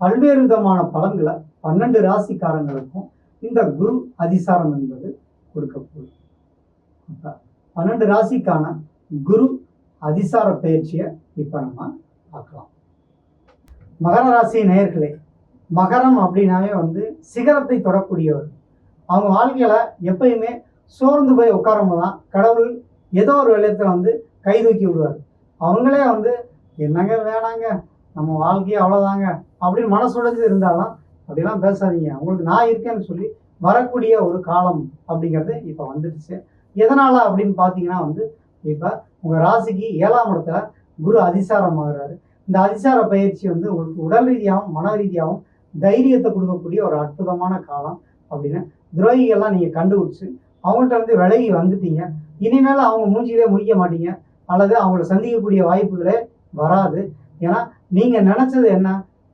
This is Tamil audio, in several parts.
பல்வேறு விதமான பலன்களை பன்னெண்டு ராசிக்காரங்களுக்கும் இந்த குரு அதிசாரம் என்பது கொடுக்கக்கூடும். போகுது பன்னெண்டு ராசிக்கான குரு அதிசார பயிற்சியை இப்போ நம்ம பார்க்கலாம். மகர ராசி நேயர்களே மகரம் அப்படின்னாவே வந்து சிகரத்தை தொடக்கூடியவர். அவங்க வாழ்க்கையில் எப்பயுமே சோர்ந்து போய் உட்காரும் தான் கடவுள் ஏதோ ஒரு விளையத்துல வந்து கை தூக்கி விடுவார். அவங்களே வந்து என்னங்க வேணாங்க நம்ம வாழ்க்கையே அவ்வளோதாங்க அப்படின்னு மனசுடைஞ்சு இருந்தாலும் அப்படிலாம் பேசாதீங்க. உங்களுக்கு நான் இருக்கேன்னு சொல்லி வரக்கூடிய ஒரு காலம் அப்படிங்கிறது இப்போ வந்துடுச்சு. எதனால் அப்படின்னு பார்த்தீங்கன்னா வந்து இப்போ உங்கள் ராசிக்கு ஏழாம் இடத்துல குரு அதிசாரம் ஆகிறாரு. இந்த அதிசார பயிற்சி வந்து உங்களுக்கு உடல் ரீதியாகவும் மன ரீதியாகவும் தைரியத்தை கொடுக்கக்கூடிய ஒரு அற்புதமான காலம் அப்படின்னு துரோகிகள்லாம் நீங்கள் கண்டுபிடிச்சு அவங்கள்ட்ட வந்து விலகி வந்துட்டீங்க. இனிமேல் அவங்க மூஞ்சிலே முடிக்க மாட்டீங்க. அல்லது அவங்கள சந்திக்கக்கூடிய வாய்ப்புகளே வராது. ஏன்னா நீங்கள் நினச்சது என்ன?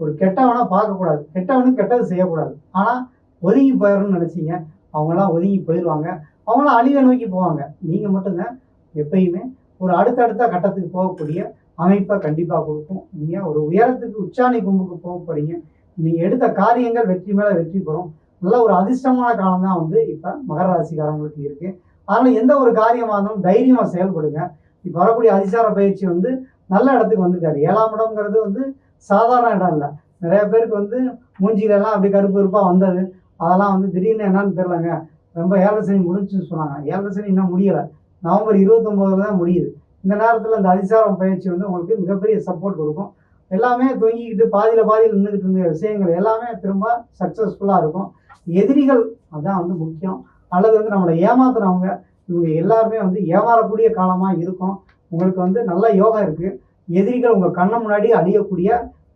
ஒரு கெட்டவனாக பார்க்கக்கூடாது. கெட்டவனும் கெட்டது செய்யக்கூடாது. ஆனால் ஒதுங்கி போயிடணும்னு நினச்சிங்க. அவங்களாம் ஒதுங்கி போயிடுவாங்க அவங்களாம் அழிவை நோக்கி போவாங்க. நீங்கள் மட்டும்தான். எப்பயுமே ஒரு அடுத்தடுத்த கட்டத்துக்கு போகக்கூடிய அமைப்பை கண்டிப்பாக கொடுக்கும். நீங்கள் ஒரு உயரத்துக்கு உச்சாணி கும்புக்கு போக போகிறீங்க நீங்கள் எடுத்த காரியங்கள் வெற்றி மேலே வெற்றி பெறும். நல்ல ஒரு அதிர்ஷ்டமான காலம் தான் வந்து இப்போ மகர ராசிக்காரங்களுக்கு இருக்குது அதனால் எந்த ஒரு காரியமாக இருந்தாலும் தைரியமாக செயல்படுங்க. இப்போ வரக்கூடிய அதிசார பயிற்சி வந்து நல்ல இடத்துக்கு வந்திருக்காரு. ஏழாம் இடம்ங்கிறது வந்து சாதாரண இடம் இல்லை. நிறைய பேருக்கு வந்து மூஞ்சிலெல்லாம் அப்படி கருப்பு கருப்பாக வந்தது. அதெல்லாம் வந்து திடீர்னு என்னன்னு தெரிலங்க ரொம்ப ஏழரை சனி முடிஞ்சுன்னு சொன்னாங்க. ஏழரை சனி இன்னும் முடியலை. நவம்பர் இருபத்தொம்போதில் தான் முடியுது. இந்த நேரத்தில் இந்த அதிசாரம் பயிற்சி வந்து உங்களுக்கு மிகப்பெரிய சப்போர்ட் கொடுக்கும். எல்லாமே தொங்கிக்கிட்டு பாதியில் பாதியில் நின்றுக்கிட்டு இருந்த விஷயங்கள் எல்லாமே திரும்ப சக்ஸஸ்ஃபுல்லாக இருக்கும். எதிரிகள் அதுதான் வந்து முக்கியம். அல்லது வந்து நம்மளை ஏமாத்துறவங்க இவங்க எல்லாருமே வந்து ஏமாறக்கூடிய காலமாக இருக்கும். உங்களுக்கு வந்து நல்ல யோகா இருக்குது எதிரிகள் உங்கள் கண்ணை முன்னாடி அழியக்கூடிய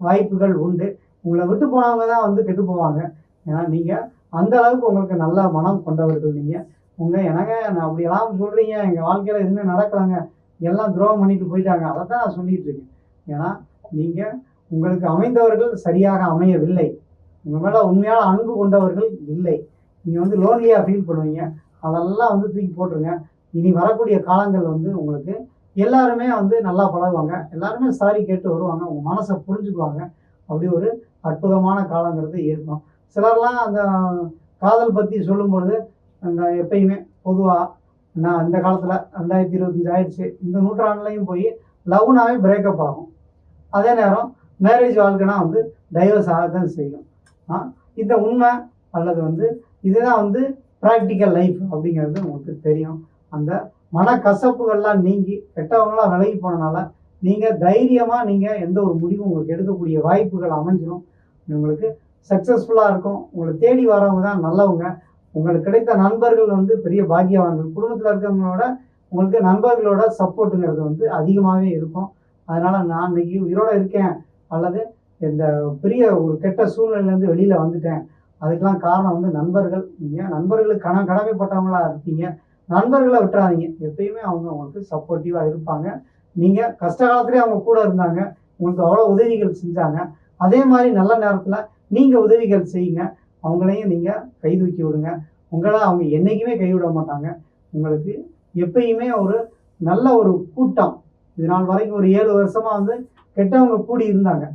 வாய்ப்புகள் உண்டு. உங்களை விட்டு போனவங்க தான் வந்து கெட்டு போவாங்க. ஏன்னா நீங்கள் அந்த அளவுக்கு உங்களுக்கு நல்ல மனம் கொண்டவர்கள் நீங்கள் உங்கள் எனக்கு நான் அப்படியெல்லாம் சொல்கிறீங்க எங்கள் வாழ்க்கையில் எதுவுமே நடக்கலைங்க. எல்லாம் துரோகம் பண்ணிட்டு போயிட்டாங்க. அதை தான் நான் சொல்லிட்டு இருக்கேன். ஏன்னா நீங்கள் உங்களுக்கு அமைந்தவர்கள் சரியாக அமையவில்லை. உங்கள் மேலே உண்மையான அன்பு கொண்டவர்கள் இல்லை. நீங்கள் வந்து லோன்லியாக ஃபீல் பண்ணுவீங்க. அதெல்லாம் வந்து தூக்கி போட்டுருங்க. இனி வரக்கூடிய காலங்கள் வந்து உங்களுக்கு எல்லாருமே வந்து நல்லா பழகுவாங்க. எல்லாருமே சாரி கேட்டு வருவாங்க. உங்கள் மனசை புரிஞ்சுக்குவாங்க. அப்படி ஒரு அற்புதமான காலங்கிறது இருக்கும். சிலர்லாம் அந்த காதல் பற்றி சொல்லும்பொழுது அந்த எப்பயுமே பொதுவாக நான் அந்த காலத்தில் ரெண்டாயிரத்தி இருபத்தஞ்சு ஆயிடுச்சு. இந்த நூற்றாண்டுலையும் போய் லவ்னாவே பிரேக்கப் ஆகும். அதே நேரம் மேரேஜ் வாழ்க்கைனா வந்து டைவர்ஸ் ஆகத்தான் செய்யும். ஆ? இந்த உண்மை அல்லது வந்து இதுதான் வந்து ப்ராக்டிக்கல் லைஃப் அப்படிங்கிறது உங்களுக்கு தெரியும். அந்த மனக்கசப்புகள்லாம் நீங்கி கெட்டவங்களாம் விலகி போனனால நீங்கள் தைரியமாக நீங்கள் எந்த ஒரு முடிவும் உங்களுக்கு எடுக்கக்கூடிய வாய்ப்புகள் அமைஞ்சிடும் உங்களுக்கு சக்ஸஸ்ஃபுல்லாக இருக்கும். உங்களை தேடி வரவங்க தான் நல்லவங்க. உங்களுக்கு கிடைத்த நண்பர்கள் வந்து பெரிய பாக்கியவான்கள். குடும்பத்தில் இருக்கிறவங்களோட உங்களுக்கு நண்பர்களோட சப்போர்ட்டுங்கிறது வந்து அதிகமாகவே இருக்கும். அதனால் நான் இன்னைக்கு உயிரோட இருக்கேன். அல்லது இந்த பெரிய ஒரு கெட்ட சூழ்நிலையிலேருந்து வெளியில் வந்துட்டேன். அதுக்கெலாம் காரணம் வந்து நண்பர்கள். நீங்கள் நண்பர்களுக்கு கன கடமைப்பட்டவங்களாக இருப்பீங்க. நண்பர்களை விட்டுறாதீங்க. எப்பயுமே அவங்க உங்களுக்கு சப்போர்ட்டிவாக இருப்பாங்க. நீங்கள் கஷ்ட காலத்துலேயே அவங்க கூட இருந்தாங்க. உங்களுக்கு அவ்வளோ உதவிகள் செஞ்சாங்க. அதே மாதிரி நல்ல நேரத்தில் நீங்கள் உதவிகள் செய்யுங்க. அவங்களையும் நீங்கள் கை தூக்கி விடுங்க. உங்களை அவங்க என்றைக்குமே கைவிட மாட்டாங்க. உங்களுக்கு எப்பயுமே ஒரு நல்ல ஒரு கூட்டம். இது நாள் வரைக்கும் ஒரு ஏழு வருஷமாக வந்து கெட்டவங்க கூடி இருந்தாங்க.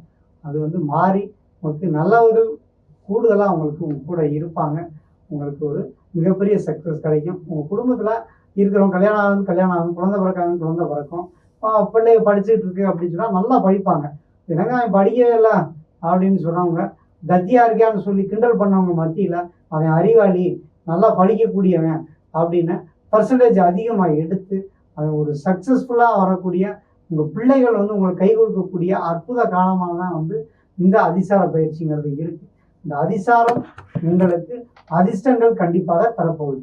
அது வந்து மாறி உங்களுக்கு நல்லவர்கள் கூடுதலாக அவங்களுக்கு கூட இருப்பாங்க. உங்களுக்கு ஒரு மிகப்பெரிய சக்ஸஸ் கிடைக்கும். உங்கள் குடும்பத்தில் இருக்கிறவங்க கல்யாணம் ஆகும் கல்யாணம் ஆகும் குழந்தை பிறக்காங்க குழந்தை பிறக்கும். பிள்ளைய படிச்சுட்டு இருக்கு அப்படின்னு சொன்னால் நல்லா படிப்பாங்க. என்னங்க அவன் படிக்கவே இல்லை அப்படின்னு சொன்னவங்க தத்தியாக இருக்கான்னு சொல்லி கிண்டல் பண்ணவங்க மத்தியில் அவன் அறிவாளி நல்லா படிக்கக்கூடியவன் அப்படின்னு பர்சன்டேஜ் அதிகமாக எடுத்து அவன் ஒரு சக்ஸஸ்ஃபுல்லாக வரக்கூடிய உங்கள் பிள்ளைகள் வந்து உங்களுக்கு கை கொடுக்கக்கூடிய அற்புத காலமாக தான் வந்து இந்த அதிசார பயிற்சிங்கிறது இருக்குது இந்த அதிசாரம் உங்களுக்கு அதிர்ஷ்டங்கள் கண்டிப்பாக தரப்போகுது.